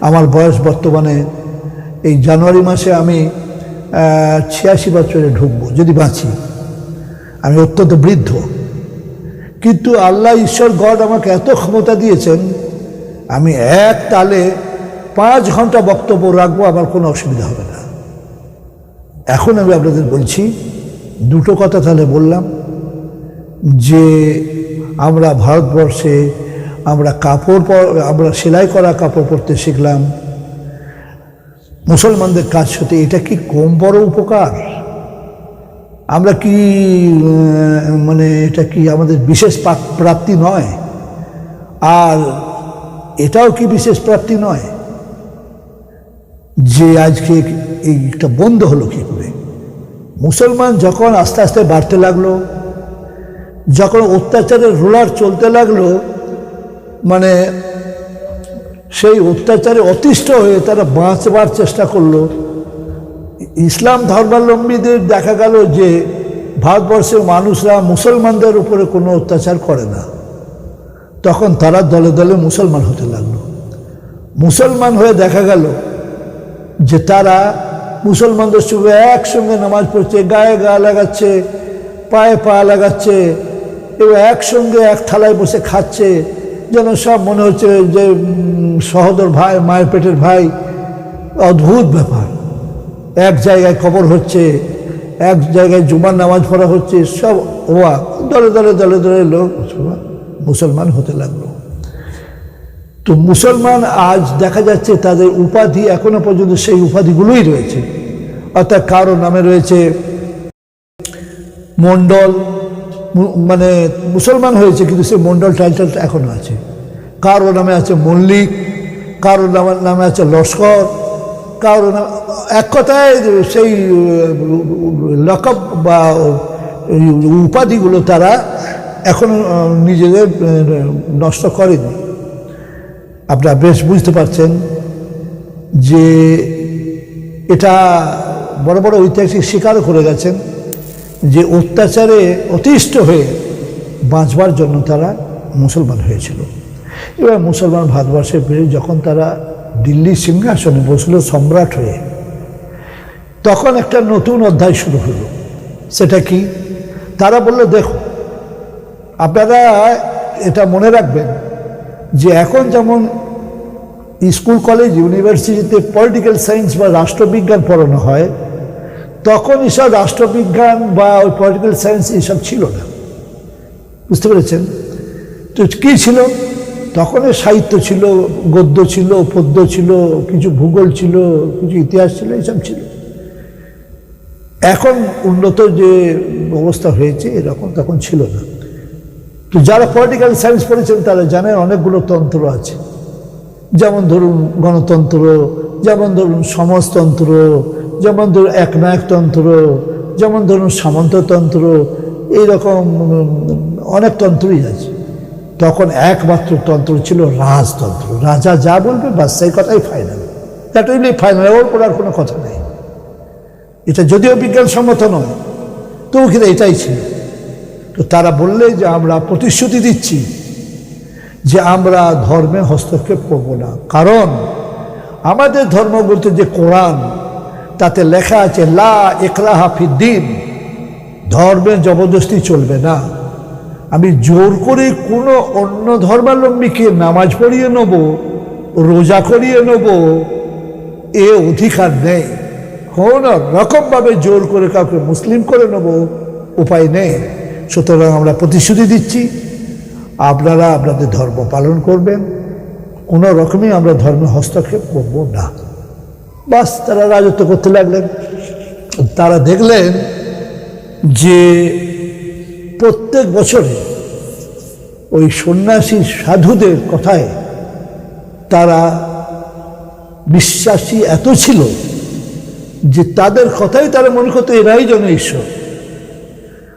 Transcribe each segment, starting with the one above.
আমার বয়স বর্তমানে এই জানুয়ারি মাসে আমি ছিয়াশি বছরে ঢুকবো, যদি বাঁচি। আমি অত্যন্ত বৃদ্ধ। কিন্তু আল্লাহ ঈশ্বর গড আমাকে এত ক্ষমতা দিয়েছেন, আমি এক তালে পাঁচ ঘণ্টা বক্তব্য রাখব, আমার কোনো অসুবিধা হবে না। এখন আমি আপনাদের বলছি, দুটো কথা তাহলে বললাম, যে আমরা ভারতবর্ষে আমরা কাপড় আমরা সেলাই করা কাপড় পরতে শিখলাম। মুসলমানদের কাজ সাথে এটা কি কম বড় উপকার? আমরা কি মানে এটা কি আমাদের বিশেষ প্রাপ্তি নয়? আর এটাও কি বিশেষ প্রাপ্তি নয়? যে আজকে এইটা বন্ধ হলো কি করে? মুসলমান যখন আস্তে আস্তে বাড়তে লাগল, যখন অত্যাচারের রোলার চলতে লাগল মানে সেই অত্যাচারে অতিষ্ঠ হয়ে তারা বাঁচবার চেষ্টা করল। ইসলাম ধর্মাবলম্বীদের দেখা গেল যে ভারতবর্ষের মানুষরা মুসলমানদের উপরে কোনো অত্যাচার করে না। তখন তারা দলে দলে মুসলমান হতে লাগল। মুসলমান হয়ে দেখা গেল যে তারা মুসলমানদের সঙ্গে একসঙ্গে নামাজ পড়ছে, গায়ে গা লাগাচ্ছে, পায়ে পা লাগাচ্ছে, এবং একসঙ্গে এক থালায় বসে খাচ্ছে। যেন সব মনে হচ্ছে যে সহোদর ভাই, মায়ের পেটের ভাই, অদ্ভুত ব্যাপার। এক জায়গায় খবর হচ্ছে, এক জায়গায় জুমার নামাজ পড়া হচ্ছে, সব ওয়া, দলে দলে দলে দলে লোক মুসলমান হতে লাগল। তো মুসলমান আজ দেখা যাচ্ছে তাদের উপাধি এখনও পর্যন্ত সেই উপাধিগুলোই রয়েছে। অর্থাৎ কারও নামে রয়েছে মণ্ডল মানে মুসলমান হয়েছে, কিন্তু সেই মন্ডল টাইটেলটা এখনও আছে। কারও নামে আছে মল্লিক কারও নামে আছে লস্কর কারও নামে, এক কথায় সেই, লকব বা উপাধিগুলো তারা এখনও নিজেদের নষ্ট করেনি। আপনারা বেশ বুঝতে পারছেন যে এটা বড় বড় ঐতিহাসিক স্বীকারও করে গেছেন। যে অত্যাচারে অতিষ্ঠ হয়ে বাঁচবার জন্য তারা মুসলমান হয়েছিল। এবার মুসলমান ভারতবর্ষে ফিরে যখন তারা দিল্লি সিংহাসনে বসল সম্রাট হয়ে, তখন একটা নতুন অধ্যায় শুরু হলো। সেটা কি? তারা বলল, দেখো, আপনারা এটা মনে রাখবেন যে এখন যেমন স্কুল, কলেজ, ইউনিভার্সিটিতে পলিটিক্যাল সায়েন্স বা রাষ্ট্রবিজ্ঞান পড়ানো হয় তখন এসব রাষ্ট্রবিজ্ঞান বা ওই পলিটিক্যাল সায়েন্স এসব ছিল না। বুঝতে পেরেছেন? তো কী ছিল? তখন সাহিত্য ছিল, গদ্য ছিল, পদ্য ছিল, কিছু ভূগোল ছিল, কিছু ইতিহাস ছিল, এসব ছিল। এখন উন্নত যে অবস্থা হয়েছে, এরকম তখন ছিল না। তো যারা পলিটিক্যাল সায়েন্স পড়েছেন, তারা জানেন অনেকগুলো তন্ত্র আছে। যেমন ধরুন গণতন্ত্র, যেমন ধরুন সমাজতন্ত্র যেমন ধরুন একনায়কতন্ত্র, যেমন ধরুন সামন্ততন্ত্র, এইরকম অনেক তন্ত্রই আছে। তখন একমাত্র তন্ত্র ছিল রাজতন্ত্র। রাজা যা বলবে, বাস সেই কথাই ফাইনাল দ্যাট উইল ফাইনাল ওর পর আর কোনো কথা নেই। এটা যদিও বিজ্ঞানসম্মত নয় তবু কিন্তু এটাই ছিল। তো তারা বললে যে আমরা প্রতিশ্রুতি দিচ্ছি যে আমরা ধর্মে হস্তক্ষেপ করব না। কারণ আমাদের ধর্মগ্রন্থে যে কোরআন তাতে লেখা আছে, লা একরাহা হাফিদ্দিন ধর্মে জবরদস্তি চলবে না। আমি জোর করে কোনো অন্য ধর্মাবলম্বীকে নামাজ পড়িয়ে নেব, রোজা করিয়ে নেব, এ অধিকার নেই। কোনো রকমভাবে জোর করে কাউকে মুসলিম করে নেব, উপায় নেই। সুতরাং আমরা প্রতিশ্রুতি দিচ্ছি, আপনারা আপনাদের ধর্ম পালন করবেন। কোনো রকমই আমরা ধর্মে হস্তক্ষেপ করব না। বাস তারা রাজত্ব করতে লাগলেন। তারা দেখলেন যে প্রত্যেক বছরে ওই সন্ন্যাসী সাধুদের কথায় তারা বিশ্বাসী এত ছিল যে তাদের কথাই তারা মনে করতো, এরাই যেন ঈশ্বর।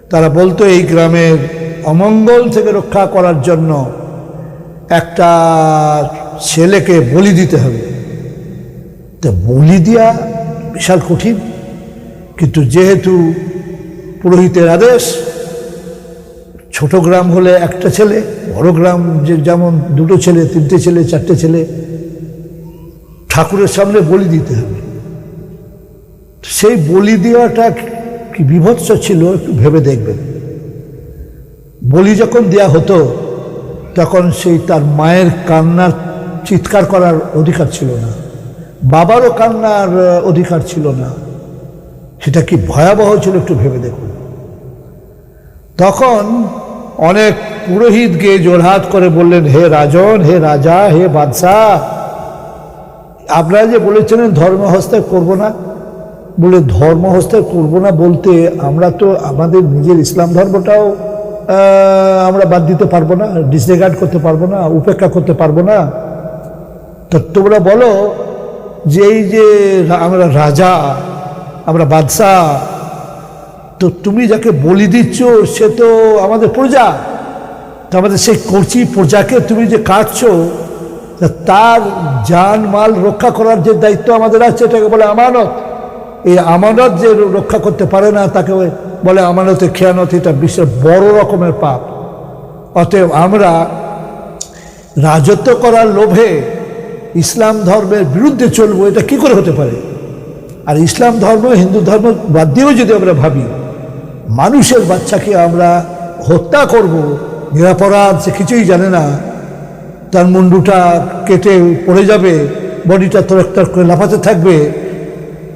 তারা বলতো, এই গ্রামের অমঙ্গল থেকে রক্ষা করার জন্য একটা ছেলেকে বলি দিতে হবে। তা বলি দেওয়া বিশাল কঠিন। কিন্তু যেহেতু পুরোহিতের আদেশ, ছোট গ্রাম হলে একটা ছেলে, বড় গ্রাম যে যেমন দুটো ছেলে, তিনটে ছেলে, চারটে ছেলে, ঠাকুরের সামনে বলি দিতে হবে। সেই বলি দেওয়াটা কি বিভৎস ছিল, একটু ভেবে দেখবেন। বলি যখন দেয়া হতো, তখন সেই তার মায়ের কান্নার চিৎকার করার অধিকার ছিল না। বাবারও কান্নার অধিকার ছিল না। সেটা কি ভয়াবহ ছিল একটু ভেবে দেখুন। তখন অনেক পুরোহিত গিয়ে জোরহাত করে বললেন, হে রাজন, হে রাজা, হে বাদশাহ আপনারা যে বলেছিলেন ধর্ম হস্তায় করব না? বলে ধর্ম হস্তায় করব না বলতে আমরা তো আমাদের নিজের ইসলাম ধর্মটাও আমরা বাদ দিতে পারব না ডিসরেগার্ড করতে পারব না, উপেক্ষা করতে পারব না। তো তোমরা বলো যে এই যে আমরা রাজা, আমরা বাদশাহ, তো তুমি যাকে বলি দিচ্ছ, সে তো আমাদের প্রজা। তো আমাদের সেই কচি প্রজাকে তুমি যে কাটছ তার জান মাল রক্ষা করার যে দায়িত্ব আমাদের আছে, এটাকে বলে আমানত। এই আমানত যে রক্ষা করতে পারে না, তাকে বলে আমানতে খেয়ানত, এটা বিশ্বের বড় রকমের পাপ। অতএব আমরা রাজত্ব করার লোভে ইসলাম ধর্মের বিরুদ্ধে চলবো, এটা কি করে হতে পারে? আর ইসলাম ধর্ম, হিন্দু ধর্ম বাদ দিয়েও যদি আমরা ভাবি, মানুষের বাচ্চাকে আমরা হত্যা করব, নিরাপরাধ, সে কিছুই জানে না, তার মুন্ডুটা কেটে পড়ে যাবে, বডিটা তরক্তর করে লাফাতে থাকবে,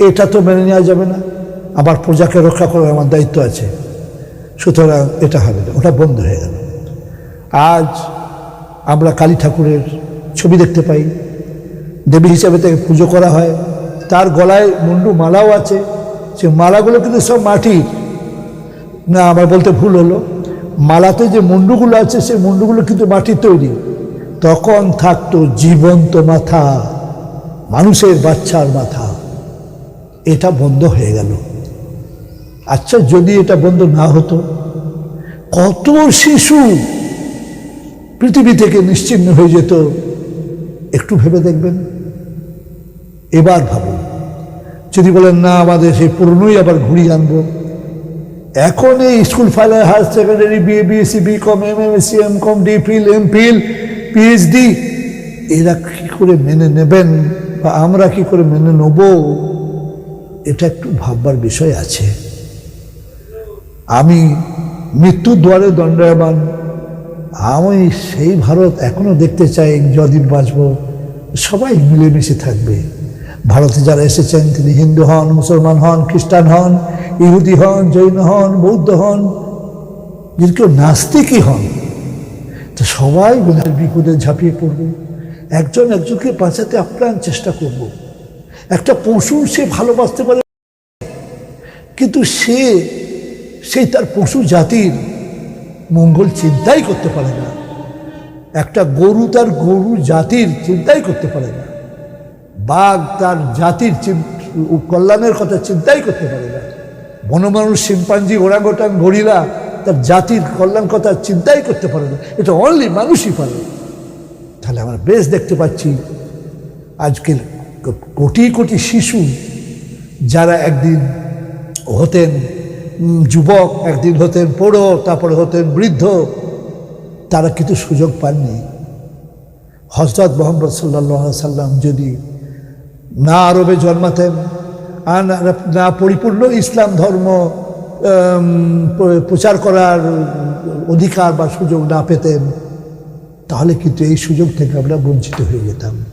এটা তো মেনে নেওয়া যাবে না। আবার প্রজাকে রক্ষা করার আমার দায়িত্ব আছে। সুতরাং এটা হবে না, ওটা বন্ধ হয়ে গেল। আজ আমরা কালী ঠাকুরের ছবি দেখতে পাই। দেবী হিসাবে তাকে পুজো করা হয়। তার গলায় মুন্ডু মালাও আছে। সে মালাগুলো কিন্তু সব মাটির। না, আমার বলতে ভুল হলো। মালাতে যে মুন্ডুগুলো আছে, সেই মুন্ডুগুলো কিন্তু মাটির তৈরি। তখন থাকতো জীবন্ত মাথা, মানুষের বাচ্চার মাথা। এটা বন্ধ হয়ে গেল। আচ্ছা যদি এটা বন্ধ না হতো, কত শিশু পৃথিবী থেকে নিশ্চিন্ন হয়ে যেত। একটু ভেবে দেখবেন। এবার ভাবুন। যদি বলেন, না, আমাদের সেই পুরনোই আবার ঘুরিয়ে আনব। এখন এই স্কুল ফাইলে higher secondary BA BSc B, com, M M Sc M, com, D, phil, M, phil, PhD, এরা কী করে মেনে নেবেন বা আমরা কি করে মেনে নেব? এটা একটু ভাববার বিষয় আছে। আমি মৃত্যুর দ্বারে দণ্ডায়মান আমি সেই ভারত এখনও দেখতে চাই যদিন বাঁচব। সবাই মিলেমিশে থাকবে। ভারতে যারা এসেছেন, তিনি হিন্দু হন, মুসলমান হন, খ্রিস্টান হন, ইহুদি হন, জৈন হন, বৌদ্ধ হন, যদি কেউ নাস্তিকই হন, তো সবাই বিনা বিপদে ঝাঁপিয়ে পড়বে। একজন একজনকে বাঁচাতে আপ্রাণ চেষ্টা করব। একটা পশু সে ভালোবাসতে পারে, কিন্তু সে সেই তার পশু জাতির মঙ্গল চিন্তাই করতে পারে না। একটা গরু তার গরু জাতির চিন্তাই করতে পারে না। বাঘ তার জাতির কল্যাণের কথা চিন্তাই করতে পারে না। বনমানুষ, শিম্পাঞ্জি ওরাঙ্গটান গরিলা তার জাতির কল্যাণ কথা চিন্তাই করতে পারে না। এটা অনলি মানুষই পারে। তাহলে আমরা বেশ দেখতে পাচ্ছি, আজকের কোটি কোটি শিশু যারা একদিন হতেন যুবক, একদিন হতেন পোড়ো তারপরে হতেন বৃদ্ধ, তারা কিন্তু সুযোগ পাননি। হজরত মোহাম্মদ সাল্লাহ সাল্লাম যদি না আরবে জন্মাতেন আর না- না পরিপূর্ণ ইসলাম ধর্ম প্রচার করার অধিকার বা সুযোগ না পেতেন, তাহলে কিন্তু এই সুযোগ থেকে আমরা বঞ্চিত হয়ে যেতাম।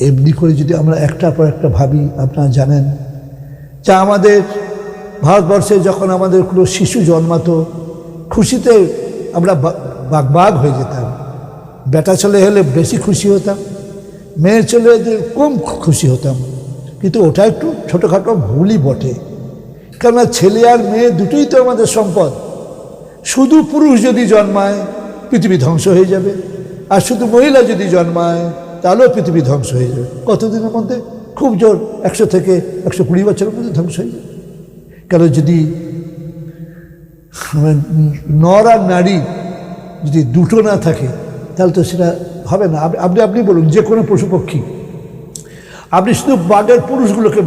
এমনি করে যদি আমরা একটার পর একটা ভাবি, আপনারা জানেন যা আমাদের ভারতবর্ষে যখন আমাদের কোনো শিশু জন্মাতো, খুশিতে আমরা বাগবাগ হয়ে যেতাম। বেটা ছেলে হলে বেশি খুশি হতাম, মেয়ে ছেলে কম খুশি হতাম। কিন্তু ওটা একটু ছোটোখাটো ভুলই বটে। কেননা ছেলে আর মেয়ে দুটোই তো আমাদের সম্পদ। শুধু পুরুষ যদি জন্মায়, পৃথিবী ধ্বংস হয়ে যাবে। আর শুধু মহিলা যদি জন্মায়, তাহলেও পৃথিবী ধ্বংস হয়ে যাবে। কতদিনের মধ্যে? খুব জোর, একশো থেকে একশো কুড়ি বছরের মধ্যে ধ্বংস হয়ে যাবে। কেন যদি নর আর নারী যদি দুটো না থাকে, তাহলে তো সেটা হবে না। আপনি- আপনি বলুন, যে কোনো পশু পক্ষী, আপনি শুধু বাঘের পুরুষগুলোকে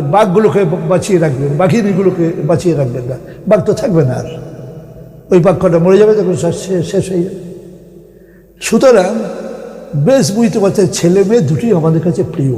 বাঘগুলোকে বাঁচিয়ে রাখবেন, বাঘিনীগুলোকে বাঁচিয়ে রাখবেন না, বাঘ তো থাকবে না আর। ওই বাঘ কটা মরে যাবে, তখন শেষ হয়ে যাবে। সুতরাং বেশ বুঝতে পারছে ছেলে মেয়ে দুটি আমাদের কাছে প্রিয়।